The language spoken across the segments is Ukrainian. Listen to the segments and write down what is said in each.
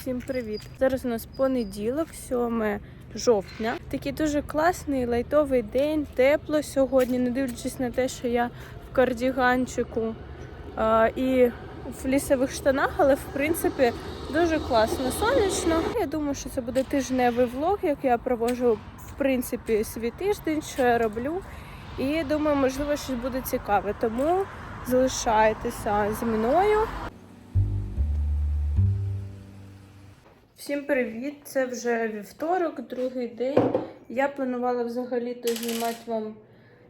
Всім привіт! Зараз у нас понеділок, 7 жовтня. Такий дуже класний лайтовий день, тепло сьогодні, не дивлячись на те, що я в кардіганчику а, і в лісових штанах, але в принципі дуже класно сонячно. Я думаю, що це буде тижневий влог, як я проводжу в принципі свій тиждень, що я роблю. І думаю, можливо, щось буде цікаве. Тому залишайтеся зі мною. Всім привіт! Це вже вівторок, другий день. Я планувала взагалі-то знімати вам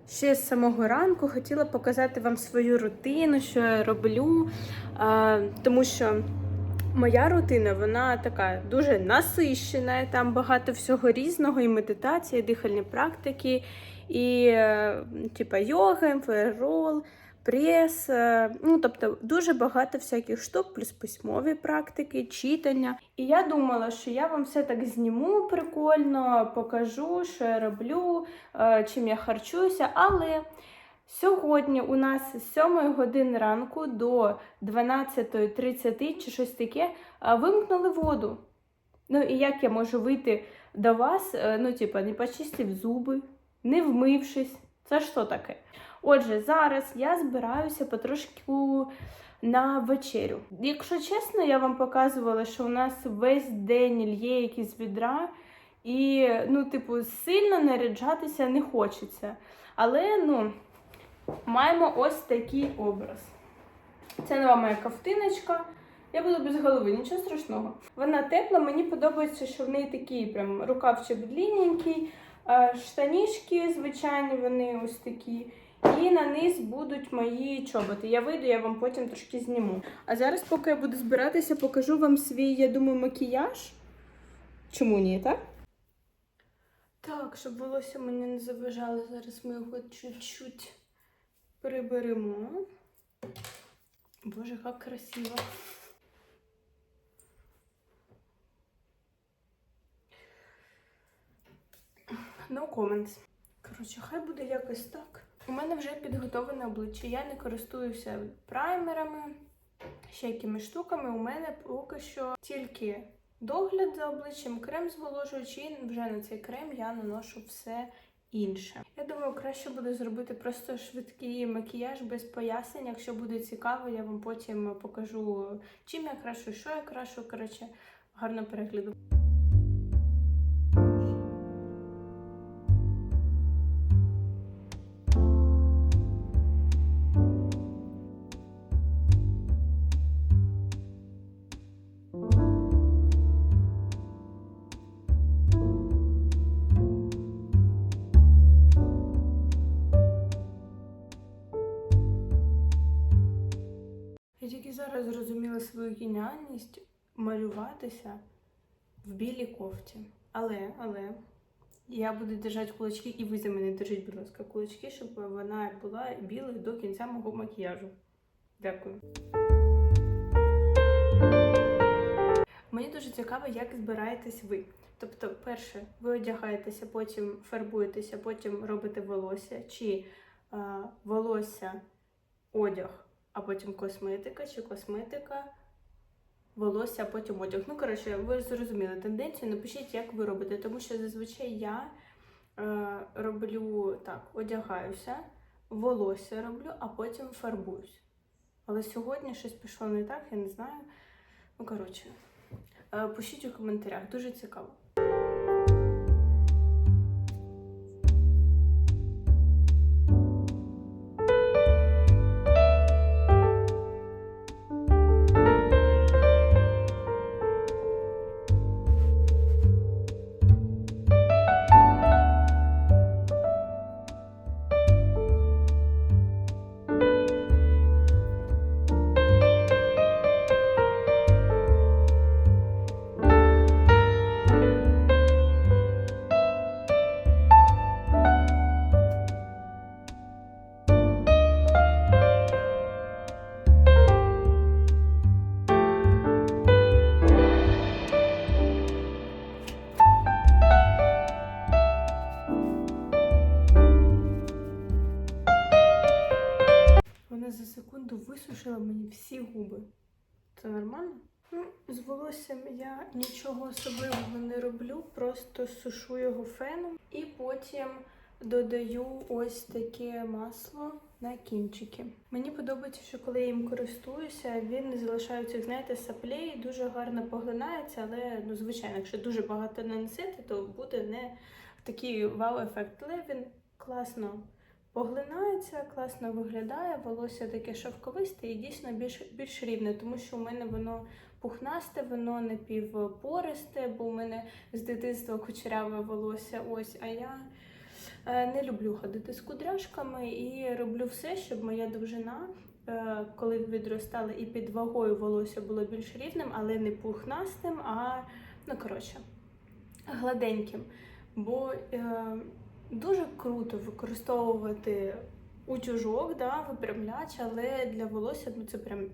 ще з самого ранку. Хотіла показати вам свою рутину, що я роблю. А, тому що моя рутина, вона така дуже насищена. Там багато всього різного, і медитація, і дихальні практики, і е, типа йога, фейрол, прес. е, Ну, тобто дуже багато всяких штук, плюс письмові практики, читання. І я думала, що я вам все так зніму прикольно, покажу, що я роблю, е, чим я харчуюся, але. Сьогодні у нас з 7 години ранку до 12.30 чи щось таке вимкнули воду. Ну і як я можу вийти до вас, е, ну, типа, не почистив зуби, не вмившись. Це що таке? Отже, зараз я збираюся потрошку на вечерю. Якщо чесно, я вам показувала, що у нас весь день лє якісь відра, і, ну, типу, сильно наряджатися не хочеться. Але, ну, маємо ось такий образ. Це нова моя ковтиночка. Я буду без голови, нічого страшного. Вона тепла, мені подобається, що в неї такий прям рукавчик длинненький, штанішки звичайні, вони ось такі. І на низ будуть мої чоботи. Я вийду, я вам потім трошки зніму. А зараз, поки я буду збиратися, покажу вам свій, я думаю, макіяж. Чому ні, так? Так, щоб волосся мені не заважало, зараз ми його чуть-чуть приберемо. Боже, як красиво. No comments. Коротше, хай буде якось так. У мене вже підготовлене обличчя. Я не користуюся праймерами, ще якими штуками. У мене поки що тільки догляд за обличчям, крем зволожуючий, і вже на цей крем я наношу все інше. Я думаю, краще буде зробити просто швидкий макіяж без пояснень. Якщо буде цікаво, я вам потім покажу, чим я крашу, що я крашу. Коротше, гарного перегляду. Зрозуміла свою геніальність малюватися в білій кофті. Але, але я буду держати кулачки, і ви за мене держіть, будь ласка, кулачки, щоб вона була білою до кінця мого макіяжу. Дякую. Мені дуже цікаво, як збираєтесь ви. Тобто, перше, ви одягаєтеся, потім фарбуєтеся, потім робите волосся, чи е, волосся, одяг, а потім косметика, чи косметика, волосся, а потім одяг. Ну, коротше, ви зрозуміли тенденцію. Напишіть, як ви робите, тому що зазвичай я е, роблю так, одягаюся, волосся роблю, а потім фарбуюсь. Але сьогодні щось пішло не так, я не знаю. Ну, коротше, е, пишіть у коментарях, дуже цікаво. Всі губи. Це нормально? Ну, з волоссям я нічого особливого не роблю, просто сушу його феном і потім додаю ось таке масло на кінчики. Мені подобається, що коли я їм користуюся, він не залишається, знаєте, саплей, дуже гарно поглинається, але ну, звичайно, якщо дуже багато нанесити, то буде не такий вау-ефект. Але він класно поглинається, класно виглядає, волосся таке шовковисте і дійсно більш, більш рівне, тому що у мене воно пухнасте, воно напівпористе, бо у мене з дитинства кучеряве волосся. Ось, а я е, не люблю ходити з кудряшками і роблю все, щоб моя довжина, е, коли відростала і під вагою волосся було більш рівним, але не пухнастим, а ну коротше, гладеньким. Бо е, дуже круто використовувати утюжок, да, випрямляч, але для волосся ну, це прям.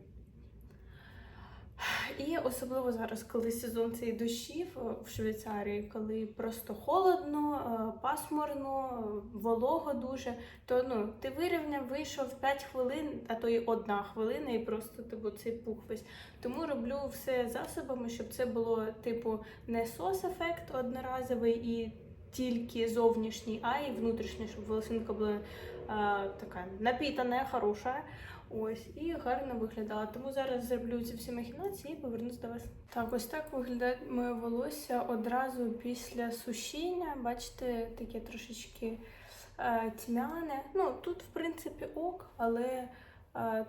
І особливо зараз, коли сезон цей дощів е, в Швейцарії, коли просто холодно, е, пасмурно, е, волого дуже, то ну, ти вирівняв, вийшов 5 хвилин, а то й одна хвилина, і просто типу, цей пух весь. Тому роблю все засобами, щоб це було типу не сос-ефект одноразовий і тільки зовнішній, а й внутрішній, щоб волосинка була а, така напітана, хороша. Ось, і гарно виглядала. Тому зараз зроблю ці всі махінації і повернусь до вас. Так, ось так виглядає моє волосся одразу після сушіння. Бачите, таке трошечки е, тьмяне. Ну, тут, в принципі, ок, але е,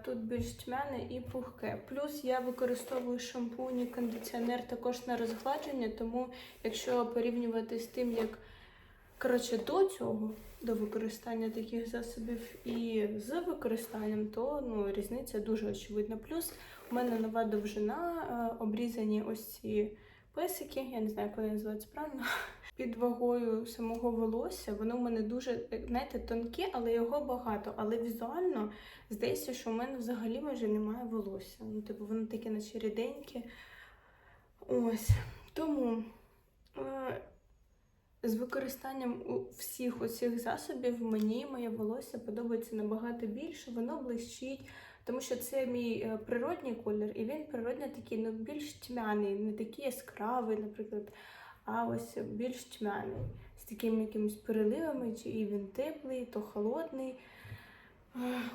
тут більш тьмяне і пухке. Плюс я використовую шампунь і кондиціонер також на розгладження, тому якщо порівнювати з тим, як Коротше, до цього, до використання таких засобів і з використанням, то ну, різниця дуже очевидна. Плюс у мене нова довжина, обрізані ось ці песики, я не знаю, як вони називаються правильно. Під вагою самого волосся, воно в мене дуже, знаєте, тонке, але його багато. Але візуально здається, що в мене взагалі майже немає волосся. Ну, типу, воно таке наче ріденьке. Ось. Тому. е, з використанням всіх оцих засобів мені моє волосся подобається набагато більше, воно блищить, тому що це мій е, природній колір, і він природньо такий ну, більш тьмяний, не такий яскравий, наприклад, а ось більш тьмяний, з такими якимись переливами, чи і він теплий, то холодний.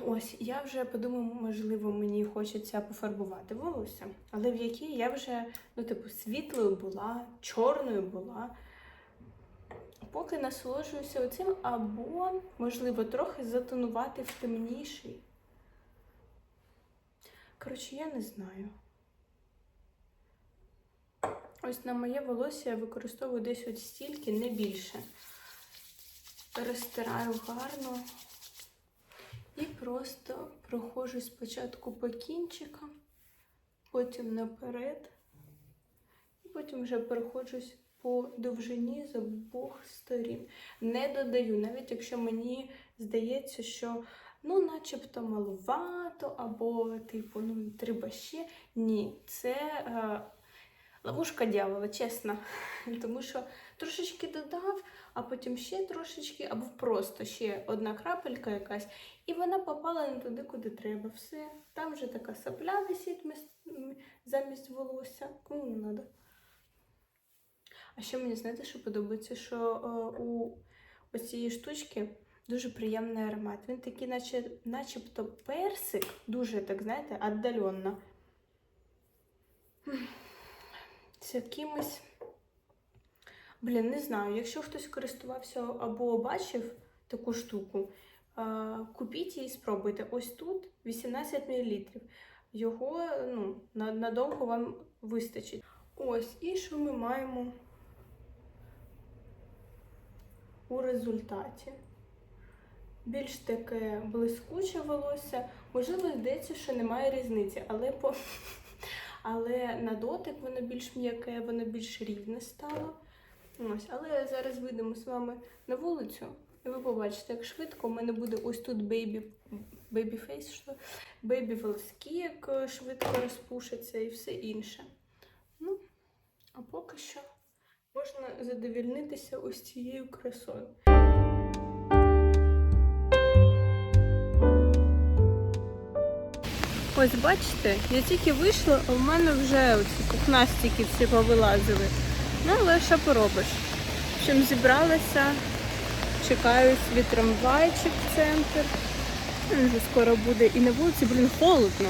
Ось, я вже подумала, можливо, мені хочеться пофарбувати волосся, але в якій я вже, ну, типу, світлою була, чорною була поки насолоджуюся оцим, або, можливо, трохи затонувати в темніший. Коротше, я не знаю. Ось на моє волосся я використовую десь от стільки, не більше. Розтираю гарно і просто проходжу спочатку по кінчикам, потім наперед, і потім вже переходжусь по довжині з обох сторін. Не додаю, навіть якщо мені здається, що ну, начебто маловато, або, типу, ну, треба ще. Ні, це е, ловушка дьявола, чесно. Тому що трошечки додав, а потім ще трошечки, або просто ще одна крапелька якась, і вона попала не туди, куди треба. Все. Там вже така сапля висить замість волосся. Кому не треба. А ще мені знаєте, що подобається, що е, у ось цієї штучки дуже приємний аромат. Він такий, наче, начебто персик, дуже так, знаєте, віддаленно. М. З якимось. Блін, не знаю. Якщо хтось користувався або бачив таку штуку, купіть її і спробуйте. Ось тут 18 мл. Його ну, надовго вам вистачить. Ось, і що ми маємо у результаті? Більш таке блискуче волосся. Можливо, здається, що немає різниці, але по... але на дотик воно більш м'яке, воно більш рівне стало. Ось, але зараз вийдемо з вами на вулицю, і ви побачите, як швидко у мене буде ось тут бейбі, бейбі фейс, що бейбі волоски, як е, швидко розпушаться і все інше. Ну, а поки що можна задовільнитися ось цією красою. Ось бачите, я тільки вийшла, а в мене вже оці пухнастики всі повилазили. Ну, але що поробиш? Общем, зібралася, чекаю свій трамвайчик в центр. Він вже скоро буде. І на вулиці, блін, холодно.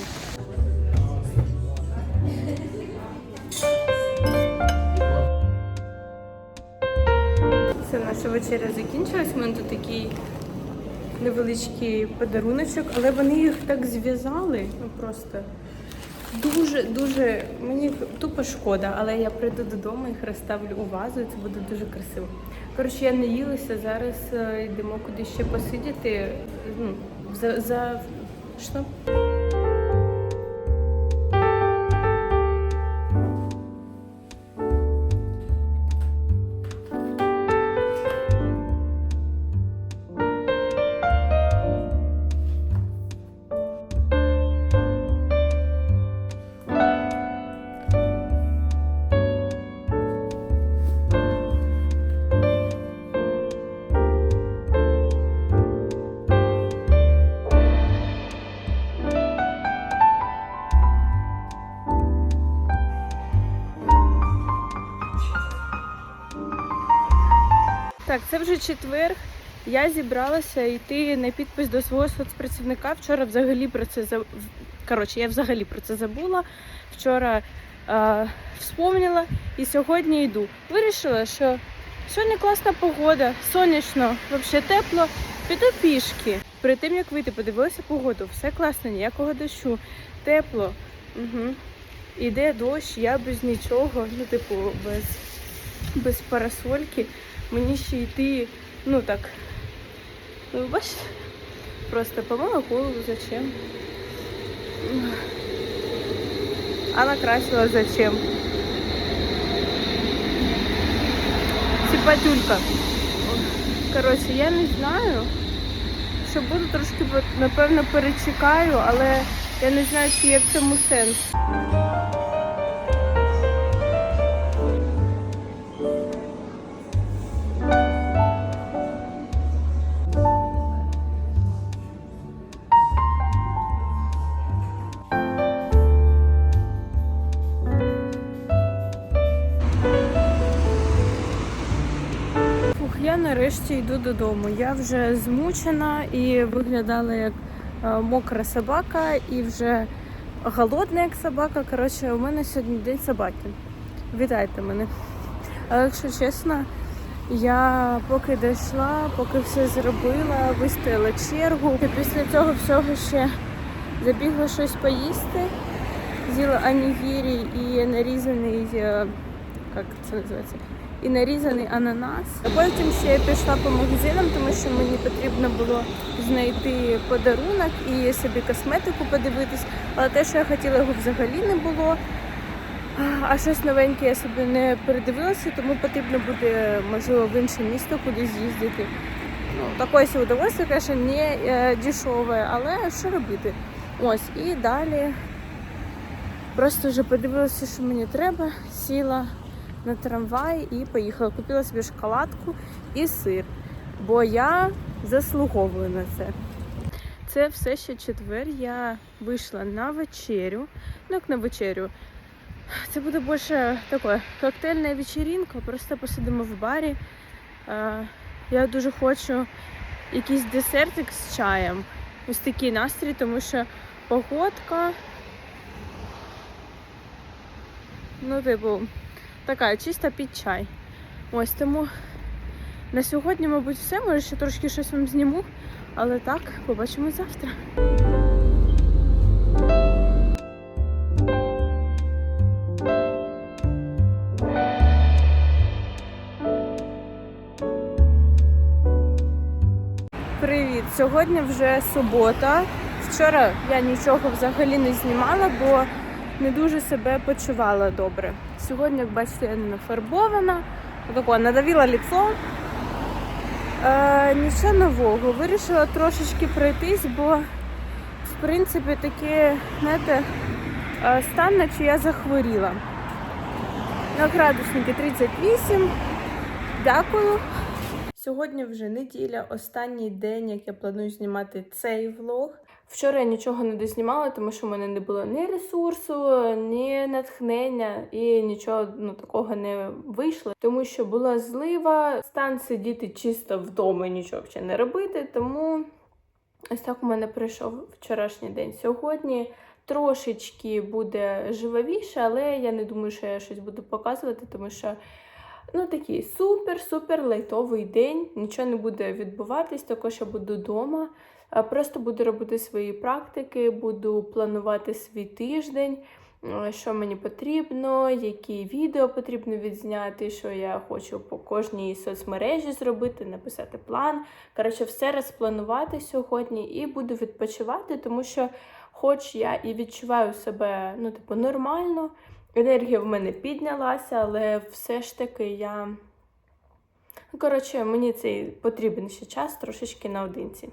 Все, наша вечеря закінчилась. У мене тут такий невеличкий подаруночок, але вони їх так зв'язали. Ну просто дуже, дуже. Мені тупо шкода, але я прийду додому, їх розставлю у вазу, і це буде дуже красиво. Коротше, я не їлася, зараз е, йдемо куди ще посидіти. Ну, за, за... Що? Це вже четвер. Я зібралася йти на підпис до свого соцпрацівника. Вчора взагалі про це за... Коротше, я взагалі про це забула. Вчора е... вспомнила і сьогодні йду. Вирішила, що сьогодні класна погода, сонячно, взагалі тепло. Піду пішки. Перед тим як вийти, подивилася погоду. Все класно, ніякого дощу, тепло. Угу. Іде дощ, я без нічого, ну, типу, без, без парасольки мені ще йти, ну так. Ну, ви бачите? Просто помила голову зачем? А накрасила зачем? Сипатюлька. Коротше, я не знаю. Що буду трошки, напевно, перечекаю, але я не знаю, чи є в цьому сенс. Я нарешті йду додому. Я вже змучена і виглядала як е, мокра собака, і вже голодна як собака. Коротше, у мене сьогодні день собаки. Вітайте мене. Але якщо чесно, я поки дійшла, поки все зробила, вистояла чергу. І після цього всього ще забігла щось поїсти. З'їла анігірі і нарізаний, е, як це називається? І нарізаний ананас. А Потім ще я пішла по магазинам, тому що мені потрібно було знайти подарунок і собі косметику подивитись. Але те, що я хотіла, його взагалі не було. А щось новеньке я собі не передивилася, тому потрібно буде, можливо, в інше місто кудись їздити. Ну, такое себе удовольствие, звісно, не е, дешеве, але що робити? Ось, і далі просто вже подивилася, що мені треба, сіла на трамвай і поїхала. Купила собі шоколадку і сир, бо я заслуговую на це. Це все ще четвер. Я вийшла на вечерю. Ну, як на вечерю. Це буде більше таке коктейльна вечеринка, просто посидимо в барі. Я дуже хочу якийсь десертик з чаєм. Ось такий настрій, тому що погодка. Ну, типу, така чиста під чай. Ось тому на сьогодні, мабуть, все. Може, ще трошки щось вам зніму, але так, побачимо завтра. Привіт! Сьогодні вже субота. Вчора я нічого взагалі не знімала, бо не дуже себе почувала добре. Сьогодні, як бачите, я не нафарбована. Отако, надавила лицо. Е, нічого нового. Вирішила трошечки пройтись, бо в принципі таке, знаєте, е, стан, наче я захворіла. На градусники 38. Дякую. Сьогодні вже неділя, останній день, як я планую знімати цей влог. Вчора я нічого не дознімала, тому що в мене не було ні ресурсу, ні натхнення, і нічого ну, такого не вийшло, тому що була злива, стан сидіти чисто вдома нічого ще не робити. Тому ось так у мене пройшов вчорашній день. Сьогодні трошечки буде живовіше, але я не думаю, що я щось буду показувати, тому що. Ну, такий супер-супер лайтовий день, нічого не буде відбуватись, також я буду вдома. Е, Просто буду робити свої практики, буду планувати свій тиждень, е, що мені потрібно, які відео потрібно відзняти, що я хочу по кожній соцмережі зробити, написати план. Коротше, все розпланувати сьогодні і буду відпочивати, тому що, хоч я і відчуваю себе ну, типу, нормально, енергія в мене піднялася, але все ж таки я. Ну, Коротше, мені цей потрібен ще час трошечки наодинці.